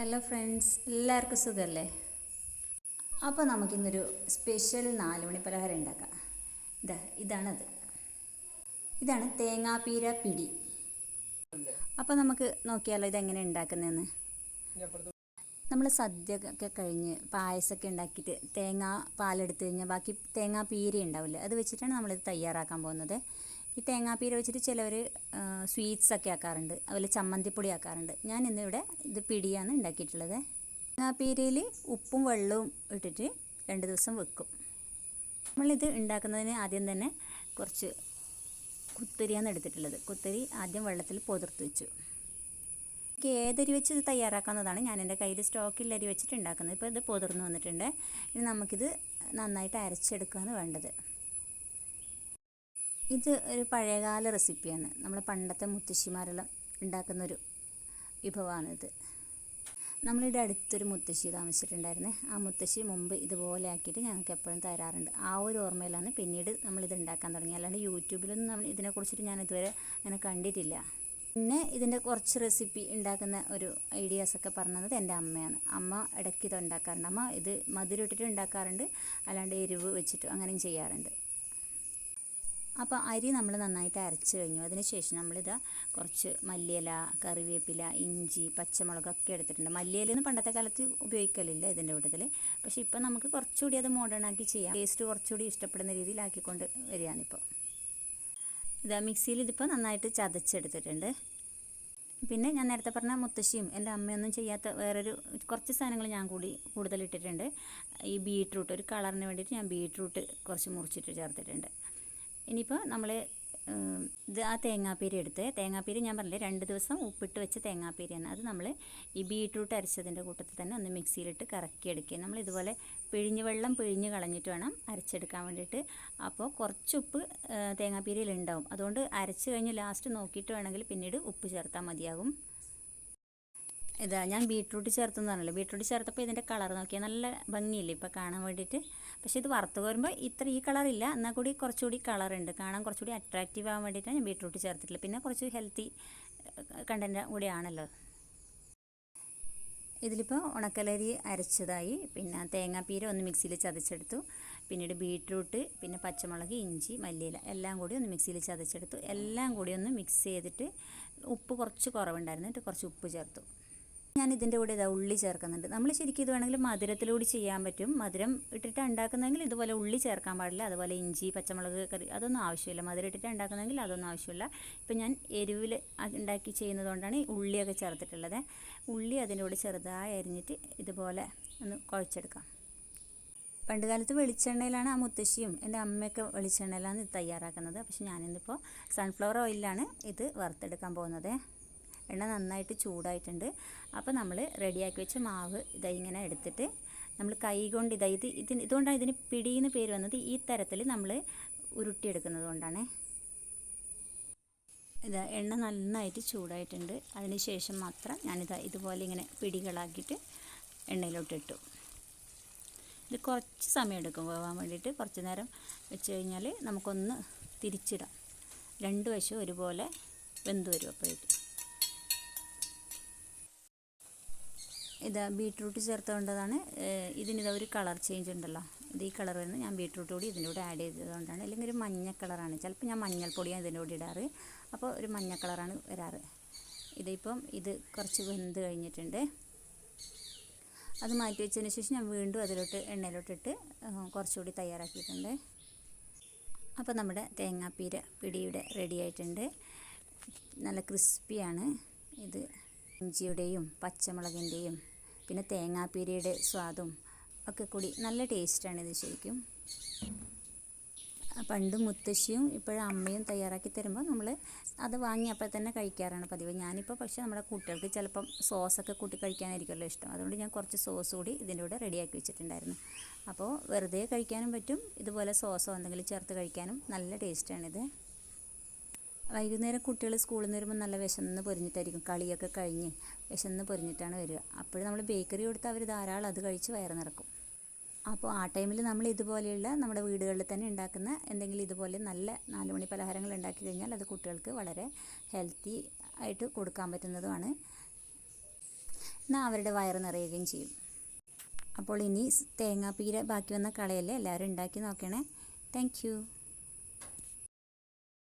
Hello friends എല്ലാവർക്കും സുഖമല്ലേ? അപ്പോൾ നമുക്കിന്നൊരു സ്പെഷ്യൽ നാല് മണി പലഹാരം ഉണ്ടാക്കാം. ഇതാ ഇതാണത്. ഇതാണ് തേങ്ങാപ്പീര പിടി. അപ്പോൾ നമുക്ക് നോക്കിയാലോ ഇതെങ്ങനെ ഉണ്ടാക്കുന്നതെന്ന്? നമ്മൾ സദ്യ ഒക്കെ കഴിഞ്ഞ് പായസമൊക്കെ ഉണ്ടാക്കിയിട്ട് തേങ്ങ പാലെടുത്ത് കഴിഞ്ഞാൽ ബാക്കി തേങ്ങാ പീര ഉണ്ടാവില്ല? അത് വെച്ചിട്ടാണ് നമ്മളിത് തയ്യാറാക്കാൻ പോകുന്നത്. ഈ തേങ്ങാപ്പീര വെച്ചിട്ട് ചിലവർ സ്വീറ്റ്സ് ഒക്കെ ആക്കാറുണ്ട്. അതുപോലെ ചമ്മന്തിപ്പൊടി ആക്കാറുണ്ട്. ഞാൻ ഇന്നിവിടെ ഇത് പിടിയാണ് ഉണ്ടാക്കിയിട്ടുള്ളത്. തേങ്ങാപ്പീരയിൽ ഉപ്പും വെള്ളവും ഇട്ടിട്ട് രണ്ട് ദിവസം വെക്കും. നമ്മളിത് ഉണ്ടാക്കുന്നതിന് ആദ്യം തന്നെ കുറച്ച് കുത്തരിയാണ് എടുത്തിട്ടുള്ളത്. കുത്തരി ആദ്യം വെള്ളത്തിൽ പൊതിർത്ത് വെച്ചു. എനിക്ക് ഏതരി വെച്ച് ഇത് തയ്യാറാക്കാവുന്നതാണ്. ഞാൻ എന്റെ കയ്യിൽ സ്റ്റോക്കിൽ അരി വെച്ചിട്ട് ഉണ്ടാക്കുന്നത്. ഇപ്പോൾ ഇത് പൊതിർന്ന് വന്നിട്ടുണ്ട്. ഇനി നമുക്കിത് നന്നായിട്ട് അരച്ചെടുക്കുകയാണ് വേണ്ടത്. ഇത് ഒരു പഴയകാല റെസിപ്പിയാണ്. നമ്മൾ പണ്ടത്തെ മുത്തശ്ശിമാരെല്ലാം ഉണ്ടാക്കുന്നൊരു വിഭവമാണിത് നമ്മളിവിടെ അടുത്തൊരു മുത്തശ്ശി താമസിച്ചിട്ടുണ്ടായിരുന്നേ. ആ മുത്തശ്ശി മുമ്പ് ഇതുപോലെ ആക്കിയിട്ട് ഞങ്ങൾക്ക് എപ്പോഴും തരാറുണ്ട്. ആ ഒരു ഓർമ്മയിലാണ് പിന്നീട് നമ്മളിത് ഉണ്ടാക്കാൻ തുടങ്ങി അല്ലാണ്ട് യൂട്യൂബിലൊന്നും നമ്മൾ ഇതിനെക്കുറിച്ചിട്ട് ഞാൻ ഇതുവരെ അങ്ങനെ കണ്ടിട്ടില്ല. പിന്നെ ഇതിന്റെ കുറച്ച് റെസിപ്പി ഉണ്ടാക്കുന്ന ഒരു ഐഡിയാസൊക്കെ പറഞ്ഞത് എന്റെ അമ്മയാണ്. അമ്മ ഇടയ്ക്ക് ഇത് ഉണ്ടാക്കാറുണ്ട് അമ്മ ഇത് മധുരം ഇട്ടിട്ട് ഉണ്ടാക്കാറുണ്ട്. അല്ലാണ്ട് എരിവ് വെച്ചിട്ട് അങ്ങനെയും ചെയ്യാറുണ്ട്. അപ്പോൾ അരി നമ്മൾ നന്നായിട്ട് അരച്ച് കഴിഞ്ഞു. അതിനുശേഷം ശേഷം നമ്മളിതാ കുറച്ച് മല്ലിയില കറിവേപ്പില ഇഞ്ചി പച്ചമുളകൊക്കെ എടുത്തിട്ടുണ്ട്. മല്ലിയിലൊന്നും പണ്ടത്തെ കാലത്ത് ഉപയോഗിക്കലില്ല ഇതിന്റെ കൂട്ടത്തിൽ പക്ഷേ ഇപ്പോൾ നമുക്ക് കുറച്ചുകൂടി അത് മോഡേൺ ആക്കി ചെയ്യാം. ടേസ്റ്റ് കുറച്ചുകൂടി ഇഷ്ടപ്പെടുന്ന രീതിയിലാക്കിക്കൊണ്ട് വരികയാണിപ്പോൾ ഇത് മിക്സിയിൽ ഇതിപ്പോൾ നന്നായിട്ട് ചതച്ചെടുത്തിട്ടുണ്ട്. പിന്നെ ഞാൻ നേരത്തെ പറഞ്ഞ മുത്തശ്ശിയും എന്റെ അമ്മയൊന്നും ചെയ്യാത്ത വേറൊരു കുറച്ച് സാധനങ്ങൾ ഞാൻ കൂടി കൂടുതൽ ഇട്ടിട്ടുണ്ട്. ഈ ബീട്രൂട്ട് ഒരു കളറിന് വേണ്ടിയിട്ട് ഞാൻ ബീട്രൂട്ട് കുറച്ച് മുറിച്ചിട്ട് ചേർത്തിട്ടുണ്ട്. ഇനിയിപ്പോൾ നമ്മൾ ഇത് ആ തേങ്ങാപ്പീരി എടുത്ത് തേങ്ങാപ്പീരി ഞാൻ പറഞ്ഞില്ലേ രണ്ട് ദിവസം ഉപ്പിട്ട് വെച്ച തേങ്ങാപ്പീരിയാണ്. അത് നമ്മൾ ഈ ബീട്രൂട്ട് അരച്ചതിന്റെ കൂട്ടത്തിൽ തന്നെ ഒന്ന് മിക്സിയിലിട്ട് കറക്കി എടുക്കുക നമ്മൾ ഇതുപോലെ പിഴിഞ്ഞ് വെള്ളം പിഴിഞ്ഞ് കളഞ്ഞിട്ട് വേണം അരച്ചെടുക്കാൻ വേണ്ടിയിട്ട്. അപ്പോൾ കുറച്ച് ഉപ്പ് തേങ്ങാപ്പീരിയിൽ ഉണ്ടാവും. അതുകൊണ്ട് അരച്ച് കഴിഞ്ഞ് ലാസ്റ്റ് നോക്കിയിട്ട് വേണമെങ്കിൽ പിന്നീട് ഉപ്പ് ചേർത്താൽ മതിയാകും. ഇതാ ഞാൻ ബീട്രൂട്ട് ചേർത്തെന്ന് പറഞ്ഞല്ലോ ബീട്രൂട്ട് ചേർത്തപ്പോൾ ഇതിന്റെ കളർ നോക്കിയാൽ നല്ല ഭംഗിയില്ലേ ഇപ്പോൾ കാണാൻ വേണ്ടിയിട്ട് പക്ഷേ ഇത് വറുത്ത് കോരുമ്പോൾ ഇത്ര ഈ കളറില്ല. എന്നാൽ കൂടി കുറച്ചുകൂടി കളറുണ്ട്. കാണാൻ കുറച്ചുകൂടി അട്രാക്റ്റീവ് ആവാൻ വേണ്ടിയിട്ടാണ് ഞാൻ ബീട്രൂട്ട് ചേർത്തിട്ടുള്ളത്. പിന്നെ കുറച്ച് ഹെൽത്തി കണ്ടന്റ് കൂടിയാണല്ലോ ഇതിലിപ്പോൾ ഉണക്കലരി അരച്ചതായി. പിന്നെ തേങ്ങാപ്പീര ഒന്ന് മിക്സിയിൽ ചതച്ചെടുത്തു. പിന്നീട് ബീട്രൂട്ട് പിന്നെ പച്ചമുളക് ഇഞ്ചി മല്ലിയില എല്ലാം കൂടി ഒന്ന് മിക്സിയിൽ ചതച്ചെടുത്തു. എല്ലാം കൂടി ഒന്ന് മിക്സ് ചെയ്തിട്ട് ഉപ്പ് കുറച്ച് കുറവുണ്ടായിരുന്നു. എന്നിട്ട് കുറച്ച് ഉപ്പ് ചേർത്തു. ഞാൻ ഇതിന്റെ കൂടെ ഇതാ ഉള്ളി ചേർക്കുന്നുണ്ട്. നമ്മൾ ശരിക്കും ഇത് വേണമെങ്കിൽ മധുരത്തിലൂടെ ചെയ്യാൻ പറ്റും. മധുരം ഇട്ടിട്ട് ഉണ്ടാക്കുന്നെങ്കിൽ ഇതുപോലെ ഉള്ളി ചേർക്കാൻ പാടില്ല. അതുപോലെ ഇഞ്ചി പച്ചമുളക് കറി അതൊന്നും ആവശ്യമില്ല. മധുരം ഇട്ടിട്ട് ഉണ്ടാക്കുന്നെങ്കിൽ അതൊന്നും ആവശ്യമില്ല. ഇപ്പം ഞാൻ എരിവിൽ ഉണ്ടാക്കി ചെയ്യുന്നതുകൊണ്ടാണ് ഈ ഉള്ളിയൊക്കെ ചേർത്തിട്ടുള്ളത്. ഉള്ളി അതിന്റെ കൂടെ ചെറുതായി അരിഞ്ഞിട്ട് ഇതുപോലെ ഒന്ന് കുഴച്ചെടുക്കാം. പണ്ട് കാലത്ത് വെളിച്ചെണ്ണയിലാണ് ആ മുത്തശ്ശിയും എന്റെ അമ്മയൊക്കെ വെളിച്ചെണ്ണയിലാണ് ഇത് തയ്യാറാക്കുന്നത്. പക്ഷെ ഞാനിന്നിപ്പോൾ സൺഫ്ലവർ ഓയിലാണ് ഇത് വറുത്തെടുക്കാൻ പോകുന്നത്. എണ്ണ നന്നായിട്ട് ചൂടായിട്ടുണ്ട്. അപ്പോൾ നമ്മൾ റെഡിയാക്കി വെച്ച മാവ് ഇതാ ഇങ്ങനെ എടുത്തിട്ട് നമ്മൾ കൈ കൊണ്ട് ഇതായി ഇത് ഇതിന് ഇതുകൊണ്ടാണ് ഇതിന് പിടിയെന്ന് പേര് വന്നത്. ഈ തരത്തിൽ നമ്മൾ ഉരുട്ടിയെടുക്കുന്നത് കൊണ്ടാണ്. ഇതാ എണ്ണ നന്നായിട്ട് ചൂടായിട്ടുണ്ട്. അതിന് ശേഷം മാത്രം ഞാനിതാ ഇതുപോലെ ഇങ്ങനെ പിടികളാക്കിയിട്ട് എണ്ണയിലോട്ട് ഇട്ടു. ഇത് കുറച്ച് സമയം എടുക്കും പോകാൻ വേണ്ടിയിട്ട്. കുറച്ച് നേരം വെച്ച് കഴിഞ്ഞാൽ നമുക്കൊന്ന് തിരിച്ചിടാം. രണ്ട് വശവും ഒരുപോലെ വെന്ത് വരും അപ്പോഴേക്കും. ഇത് ബീട്രൂട്ട് ചേർത്തുകൊണ്ടതാണ് ഇതിനിതാ ഒരു കളർ ചേഞ്ച് ഉണ്ടല്ലോ. ഇത് ഈ കളർ വരുന്നത് ഞാൻ ബീട്രൂട്ട് കൂടി ഇതിന്റെ കൂടെ ആഡ് ചെയ്തതുകൊണ്ടാണ്. അല്ലെങ്കിൽ ഒരു മഞ്ഞ കളറാണ്. ചിലപ്പോൾ ഞാൻ മഞ്ഞൾപ്പൊടിയാണ് ഇതിന്റെ ഇടാറ്. അപ്പോൾ ഒരു മഞ്ഞ കളറാണ് വരാറ്. ഇതിപ്പം ഇത് കുറച്ച് വെന്ത് കഴിഞ്ഞിട്ടുണ്ട്. അത് മാറ്റി വെച്ചതിന് ശേഷം ഞാൻ വീണ്ടും അതിലോട്ട് എണ്ണയിലോട്ടിട്ട് കുറച്ചുകൂടി തയ്യാറാക്കിയിട്ടുണ്ട്. അപ്പോൾ നമ്മുടെ തേങ്ങാപ്പീര പിടിയുടെ റെഡി ആയിട്ടുണ്ട്. നല്ല ക്രിസ്പിയാണ് ഇത് ഇഞ്ചിയുടെയും പച്ചമുളകിന്റെയും പിന്നെ തേങ്ങാപ്പീരയുടെ സ്വാദും ഒക്കെ കൂടി നല്ല ടേസ്റ്റാണ് ഇത് ശരിക്കും. പണ്ട് മുത്തശ്ശിയും ഇപ്പോഴും അമ്മയും തയ്യാറാക്കി തരുമ്പോൾ നമ്മൾ അത് വാങ്ങി അപ്പോൾ തന്നെ കഴിക്കാറാണ് പതിവ്. ഞാനിപ്പോൾ പക്ഷേ നമ്മുടെ കുട്ടികൾക്ക് ചിലപ്പം സോസൊക്കെ കൂട്ടി കഴിക്കാനായിരിക്കുമല്ലോ ഇഷ്ടം. അതുകൊണ്ട് ഞാൻ കുറച്ച് സോസ് കൂടി ഇതിന്റെ കൂടെ റെഡിയാക്കി വെച്ചിട്ടുണ്ടായിരുന്നു. അപ്പോൾ വെറുതെ കഴിക്കാനും പറ്റും. ഇതുപോലെ സോസോ എന്തെങ്കിലും ചേർത്ത് കഴിക്കാനും നല്ല ടേസ്റ്റാണിത് വൈകുന്നേരം കുട്ടികൾ സ്കൂളിൽ നിന്ന് വരുമ്പോൾ നല്ല വിശന്ന് പൊരിഞ്ഞിട്ടായിരിക്കും. കളിയൊക്കെ കഴിഞ്ഞ് വിശന്ന് പൊരിഞ്ഞിട്ടാണ് വരിക. അപ്പോൾ നമ്മൾ ബേക്കറി കൊടുത്ത് അവർ ധാരാളം അത് കഴിച്ച് വയറ് നിറക്കും. അപ്പോൾ ആ ടൈമിൽ നമ്മൾ ഇതുപോലെയുള്ള നമ്മുടെ വീടുകളിൽ തന്നെ ഉണ്ടാക്കുന്ന എന്തെങ്കിലും ഇതുപോലെ നല്ല നാലുമണി പലഹാരങ്ങൾ ഉണ്ടാക്കി കഴിഞ്ഞാൽ അത് കുട്ടികൾക്ക് വളരെ ഹെൽത്തി ആയിട്ട് കൊടുക്കാൻ പറ്റുന്നതുമാണ്. എന്നാൽ അവരുടെ വയറ് നിറയുകയും ചെയ്യും. അപ്പോൾ ഇനി തേങ്ങാപ്പീര ബാക്കി വന്ന കളയല്ലേ എല്ലാവരും ഉണ്ടാക്കി നോക്കണേ. താങ്ക്